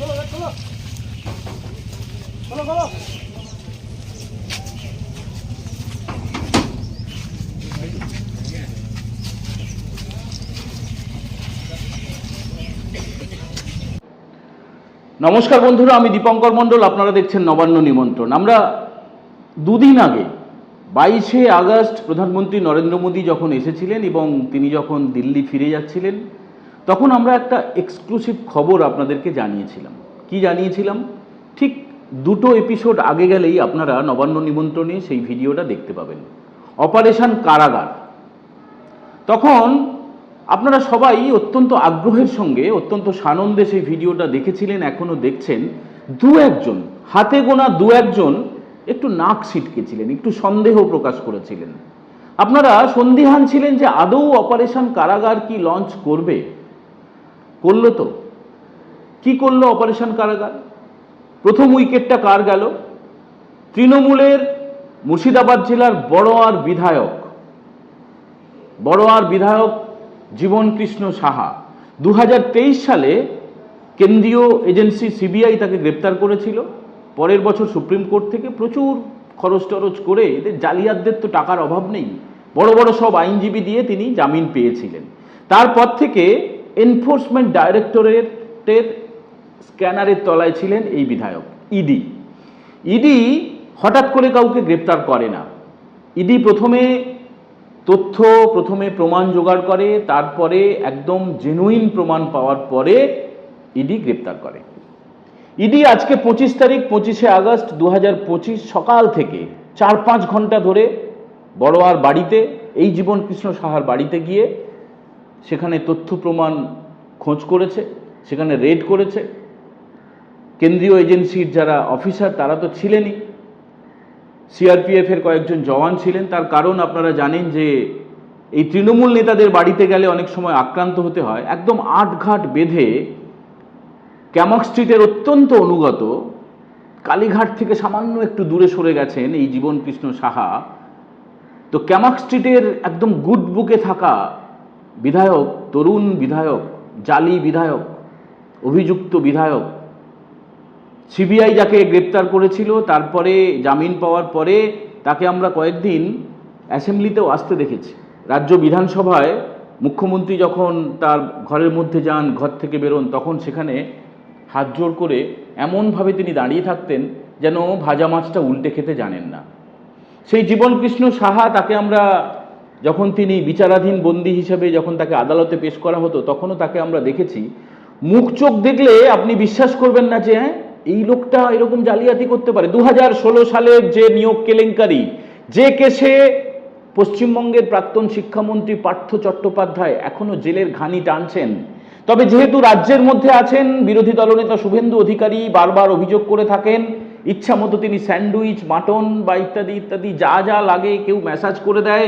নমস্কার বন্ধুরা, আমি দীপঙ্কর মণ্ডল, আপনারা দেখছেন নবান্ন নিমন্ত্রণ। আমরা দুদিন আগে, বাইশে আগস্ট প্রধানমন্ত্রী নরেন্দ্র মোদী যখন এসেছিলেন এবং তিনি যখন দিল্লি ফিরে যাচ্ছিলেন তখন আমরা একটা এক্সক্লুসিভ খবর আপনাদেরকে জানিয়েছিলাম। কি জানিয়েছিলাম? ঠিক দুটো এপিসোড আগে গেলেই আপনারা নবান্ন নিমন্ত্রণে সেই ভিডিওটা দেখতে পাবেন। অপারেশন কারাগার তখন আপনারা সবাই অত্যন্ত আগ্রহের সঙ্গে, অত্যন্ত সানন্দে সেই ভিডিওটা দেখেছিলেন, এখনও দেখছেন। দু একজন, হাতে গোনা দু একজন একটু নাক ছিটকেছিলেন, একটু সন্দেহ প্রকাশ করেছিলেন। আপনারা সন্দিহান ছিলেন যে আদৌ অপারেশন কারাগার কি লঞ্চ করবে? করল তো? কি করল অপারেশন কারাগার? প্রথম উইকেটটা কার গেল? তৃণমূলের মুর্শিদাবাদ জেলার বড়োয়ার বিধায়ক। বড়োয়ার বিধায়ক জীবন কৃষ্ণ সাহা। দু হাজার তেইশ সালে কেন্দ্রীয় এজেন্সি সিবিআই তাকে গ্রেপ্তার করেছিল। পরের বছর সুপ্রিম কোর্ট থেকে প্রচুর খরচ টরচ করে এদের জালিয়াতদের তো টাকার অভাব নেই। বড় বড় সব আইনজীবী দিয়ে তিনি জামিন পেয়েছিলেন। তারপর থেকে এনফোর্সমেন্ট ডাইরেক্টরেটের স্ক্যানারের তলায় ছিলেন এই বিধায়ক ইডি ইডি হঠাৎ করে কাউকে গ্রেপ্তার করে না। ইডি প্রথমে তথ্য, প্রথমে প্রমাণ জোগাড় করে, তারপরে একদম জেনুইন প্রমাণ পাওয়ার পরে ইডি গ্রেপ্তার করে। ইডি আজকে পঁচিশ তারিখ, পঁচিশে আগস্ট দু হাজার পঁচিশ সকাল থেকে চার পাঁচ ঘণ্টা ধরে বড়োয়ার বাড়িতে, এই জীবন কৃষ্ণ সাহার বাড়িতে গিয়ে সেখানে তথ্য প্রমাণ খোঁজ করেছে, সেখানে রেড করেছে। কেন্দ্রীয় এজেন্সির যারা অফিসার তারা তো ছিলেনই। সিআরপিএফের কয়েকজন জওয়ান ছিলেন। তার কারণ আপনারা জানেন যে এই তৃণমূল নেতাদের বাড়িতে গেলে অনেক সময় আক্রান্ত হতে হয়। একদম আটঘাট বেঁধে ক্যামক স্ট্রিটের অত্যন্ত অনুগত কালীঘাট থেকে সামান্য একটু দূরে সরে গেছেন এই জীবন কৃষ্ণ সাহা। তো ক্যামক স্ট্রিটের একদম গুড বুকে থাকা বিধায়ক, তরুণ বিধায়ক, জালি বিধায়ক, অভিযুক্ত বিধায়ক। সিবিআই যাকে গ্রেপ্তার করেছিল, তারপরে জামিন পাওয়ার পরে তাকে আমরা কয়েকদিন অ্যাসেম্বলিতেও আসতে দেখেছি। রাজ্য বিধানসভায় মুখ্যমন্ত্রী যখন তার ঘরের মধ্যে যান, ঘর থেকে বেরোন, তখন সেখানে হাত জোর করে এমনভাবে তিনি দাঁড়িয়ে থাকতেন যেন ভাজা মাছটা উল্টে খেতে জানেন না। সেই জীবন কৃষ্ণ সাহা তাকে আমরা যখন তিনি বিচারাধীন বন্দী হিসেবে যখন তাকে আদালতে পেশ করা হতো, তখনও তাকে আমরা দেখেছি। মুখ চোখ দেখলে আপনি বিশ্বাস করবেন না যে হ্যাঁ এই লোকটা এরকম জালিয়াতি করতে পারে। দুহাজার ষোলো সালের যে নিয়োগ কেলেঙ্কারি, যে কেসে পশ্চিমবঙ্গের প্রাক্তন শিক্ষামন্ত্রী পার্থ চট্টোপাধ্যায় এখনও জেলের ঘানি টানছেন। তবে যেহেতু রাজ্যের মধ্যে আছেন, বিরোধী দলনেতা শুভেন্দু অধিকারী বারবার অভিযোগ করে থাকেন ইচ্ছা মতো তিনি স্যান্ডউইচ, মাটন বা ইত্যাদি ইত্যাদি যা যা লাগে কেউ ম্যাসাজ করে দেয়।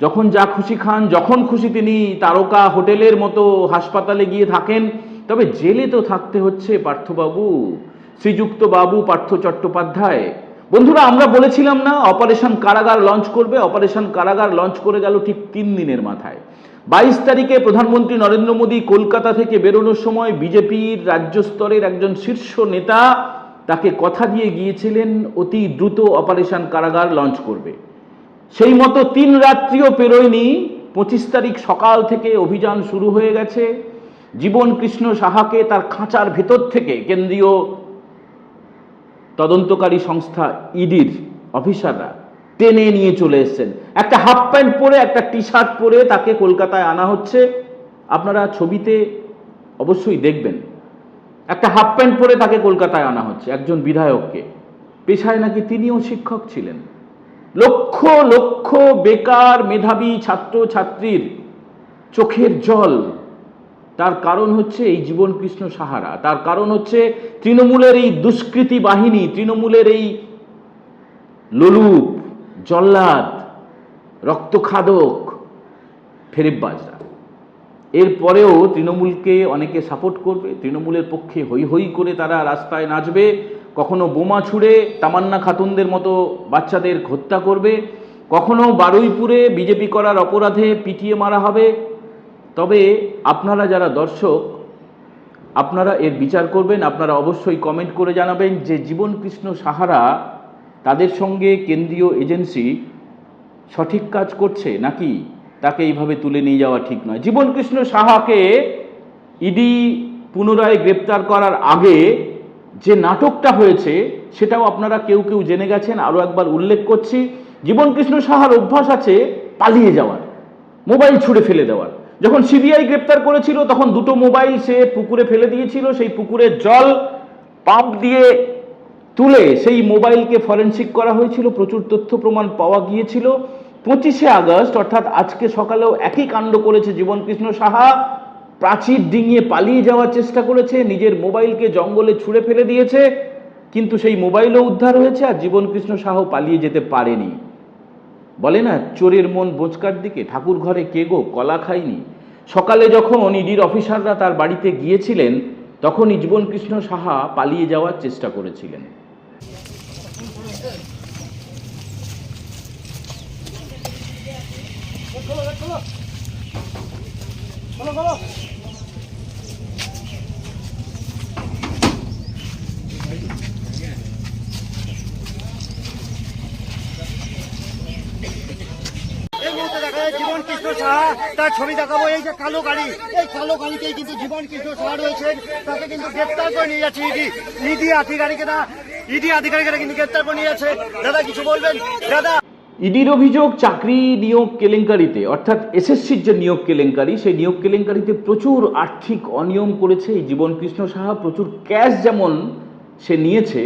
যখন যা খুশি খান, যখন খুশি তিনি তারকা হোটেলের মতো হাসপাতালে গিয়ে থাকেন, তবে জেলে তো থাকতে হচ্ছে পার্থবাবু। শ্রীযুক্ত বাবু, পার্থ চট্টোপাধ্যায়। বন্ধুরা, আমরা বলেছিলাম না, অপারেশন কারাগার লঞ্চ করবে, অপারেশন কারাগার লঞ্চ করে গেল ঠিক তিন দিনের মাথায়। বাইশ তারিখে প্রধানমন্ত্রী নরেন্দ্র মোদী কলকাতা থেকে বেরোনোর সময় বিজেপির রাজ্য স্তরের একজন শীর্ষ নেতা তাকে কথা দিয়ে গিয়েছিলেন, অতি দ্রুত অপারেশন কারাগার লঞ্চ করবে। সেই মতো তিন রাত্রিও পেরোয়নি। পঁচিশ তারিখ সকাল থেকে অভিযান শুরু হয়ে গেছে। জীবন কৃষ্ণ সাহাকে তার খাঁচার ভেতর থেকে কেন্দ্রীয় তদন্তকারী সংস্থা ইডির অফিসাররা টেনে নিয়ে চলে এসেছেন। একটা হাফ প্যান্ট পরে, একটা টি শার্ট পরে তাকে কলকাতায় আনা হচ্ছে। আপনারা ছবিতে অবশ্যই দেখবেন। একটা হাফ প্যান্ট পরে তাকে কলকাতায় আনা হচ্ছে একজন বিধায়ককে। পেশায় নাকি তিনিও শিক্ষক ছিলেন। লক্ষ লক্ষ বেকার মেধাবী ছাত্র ছাত্রীর চোখের জল। তার কারণ হচ্ছে এই জীবন কৃষ্ণ সাহারা। তার কারণ হচ্ছে তৃণমূলের এই দুষ্কৃতি বাহিনী, তৃণমূলের এই লোলুপ, জল্লাদ, রক্তখাদক, ফেরিববাজরা। এরপরেও তৃণমূলকে অনেকে সাপোর্ট করবে। তৃণমূলের পক্ষে হই হই করে তারা রাস্তায় নাচবে। কখনো বোমা ছুড়ে তামান্না খাতুনদের মতো বাচ্চাদের হত্যা করবে, কখনো বারুইপুরে বিজেপি করার অপরাধে পিটিয়ে মারা হবে। তবে আপনারা যারা দর্শক, আপনারা এর বিচার করবেন, আপনারা অবশ্যই কমেন্ট করে জানাবেন যে জীবন কৃষ্ণ সাহারা তাদের সঙ্গে কেন্দ্রীয় এজেন্সি সঠিক কাজ করছে নাকি তাকে এইভাবে তুলে নিয়ে যাওয়া ঠিক নয়? জীবন কৃষ্ণ সাহাকে ইডি পুনরায় গ্রেপ্তার করার আগে যে নাটকটা হয়েছে, সেটাও আপনারা কেউ কেউ জেনে গেছেন আরও একবার উল্লেখ করছি। জীবন কৃষ্ণ সাহার অভ্যাস আছে পালিয়ে যাওয়ার, মোবাইল ছুঁড়ে ফেলে দেওয়ার। যখন সিবিআই গ্রেপ্তার করেছিল, তখন দুটো মোবাইল সে পুকুরে ফেলে দিয়েছিল, সেই পুকুরের জল পাম্প দিয়ে তুলে সেই মোবাইলকে ফরেনসিক করা হয়েছিল, প্রচুর তথ্য প্রমাণ পাওয়া গিয়েছিল। পঁচিশে আগস্ট, অর্থাৎ আজকে সকালেও একই কাণ্ড করেছে জীবনকৃষ্ণ সাহা। প্রাচীর ডিঙিয়ে পালিয়ে যাওয়ার চেষ্টা করেছে, নিজের মোবাইলকে জঙ্গলে ছুঁড়ে ফেলে দিয়েছে, কিন্তু সেই মোবাইলও উদ্ধার হয়েছে আর জীবনকৃষ্ণ সাহ পালিয়ে যেতে পারেনি। বলে না, চোরের মন বোচকার দিকে, ঠাকুর ঘরে কে গো কলা খায়নি। সকালে যখন ইডির অফিসাররা তার বাড়িতে গিয়েছিলেন, তখনই জীবনকৃষ্ণ সাহা পালিয়ে যাওয়ার চেষ্টা করেছিলেন মুহূর্তে দেখা যায় জীবন কৃষ্ণ তার ছবি দেখাবো, এই যে কালো গাড়ি। এই কালো গাড়িতেই কিন্তু জীবন কৃষ্ণ সাহা রয়েছেন। তাকে কিন্তু গ্রেপ্তার করে নিয়ে যাচ্ছে ইডি। ইডি আধিকারিকেরা ইডি আধিকারিকেরা কিন্তু গ্রেপ্তার করে নিয়ে যাচ্ছে দাদা, কিছু বলবেন? দাদা। ইডির অভিযোগ, চাকরি নিয়োগ কেলেঙ্কারিতে, অর্থাৎ এসএসসির যে নিয়োগ কেলেঙ্কারি, সেই নিয়োগ কেলেঙ্কারিতে প্রচুর আর্থিক অনিয়ম করেছে এই জীবন কৃষ্ণ সাহা প্রচুর ক্যাশ যেমন সে নিয়েছে,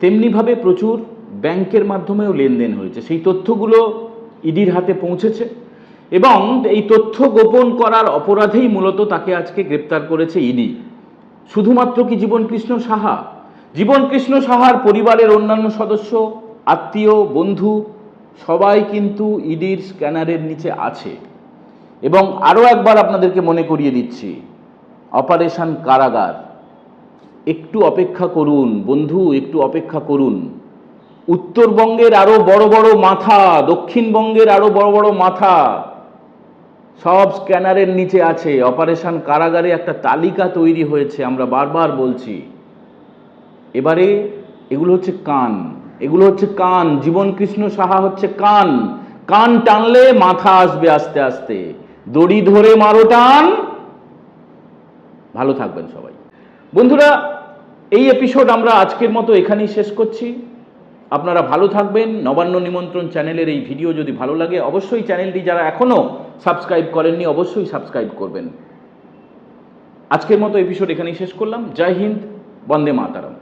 তেমনিভাবে প্রচুর ব্যাংকের মাধ্যমেও লেনদেন হয়েছে। সেই তথ্যগুলো ইডির হাতে পৌঁছেছে। এবং এই তথ্য গোপন করার অপরাধেই মূলত তাকে আজকে গ্রেপ্তার করেছে ইডি। শুধুমাত্র কি জীবন কৃষ্ণ সাহা? জীবন কৃষ্ণ সাহার পরিবারের অন্যান্য সদস্য, আত্মীয়, বন্ধু, সবাই কিন্তু ইডির স্ক্যানারের নিচে আছে। এবং আরও একবার আপনাদেরকে মনে করিয়ে দিচ্ছি, অপারেশন কারাগার। একটু অপেক্ষা করুন, বন্ধু, একটু অপেক্ষা করুন। উত্তরবঙ্গের আরও বড় বড় মাথা, দক্ষিণবঙ্গের আরও বড় বড় মাথা সব স্ক্যানারের নিচে আছে। অপারেশন কারাগারে একটা তালিকা তৈরি হয়েছে, আমরা বারবার বলছি। এবারে এগুলো হচ্ছে কান। এগুলো হচ্ছে কান। জীবন কৃষ্ণ সাহা হচ্ছে কান। কান টানলে মাথা আসবে আস্তে আস্তে। দড়ি ধরে মারো টান। ভালো থাকবেন সবাই। বন্ধুরা, এই এপিসোড আমরা আজকের মতো এখানেই শেষ করছি। আপনারা ভালো থাকবেন। নবান্ন নিমন্ত্রণ চ্যানেলের এই ভিডিও যদি ভালো লাগে, অবশ্যই চ্যানেলটি যারা এখনও সাবস্ক্রাইব করেননি, অবশ্যই সাবস্ক্রাইব করবেন। আজকের মতো এপিসোড এখানেই শেষ করলাম। জয় হিন্দ, বন্দে মাতারম।